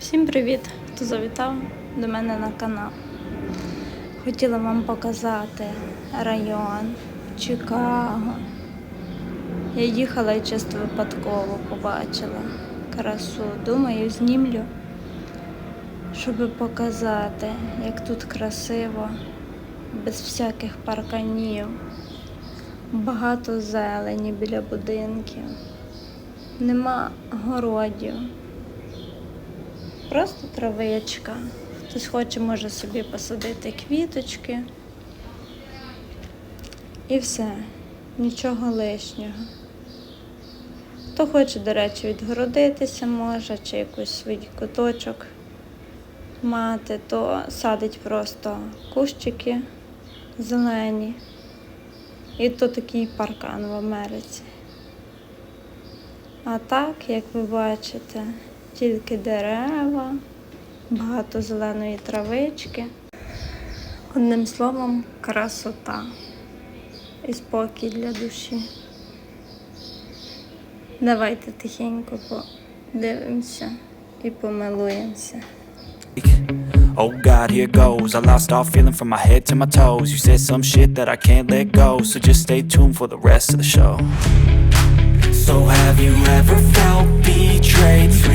Всім привіт, хто завітав до мене на канал. Хотіла вам показати район Чикаго. Я їхала і чисто випадково побачила красу. Думаю, знімлю, щоб показати, як тут красиво, без всяких парканів. Багато зелені біля будинків. Нема городів. Просто травичка. Хтось хоче, може собі посадити квіточки. І все, нічого лишнього. Хто хоче, до речі, відгородитися може, чи якийсь свій куточок мати, то садить просто кущики зелені. І то такий паркан в Америці. А так, як ви бачите, тільки дерева, багато зеленої травички. Одним словом, красота і спокій для душі. Давайте тихенько подивимося і помилуємося. Oh God, here goes. I lost all feeling from my head to my toes. You said some shit that I can't let go. So just stay tuned for the rest of the show. So have you ever felt betrayed?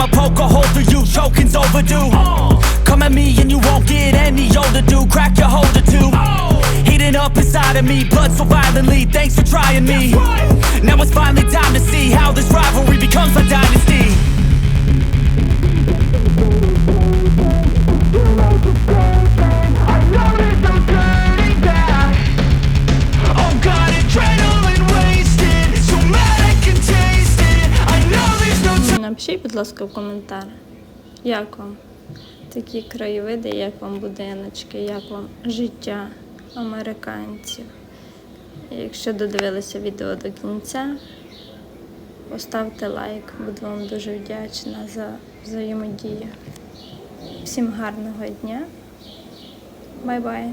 I'ma poke a hole through you, choking's overdue. Come at me and you won't get any older, dude. Crack your holder too. Heating up inside of me, blood so violently. Thanks for trying me. Now it's finally time to see how this rivalry becomes a dynasty. Напишіть, будь ласка, в коментар, як вам такі краєвиди, як вам будиночки, як вам життя американців. Якщо додивилися відео до кінця, поставте лайк, буду вам дуже вдячна за взаємодію. Всім гарного дня. Бай-бай!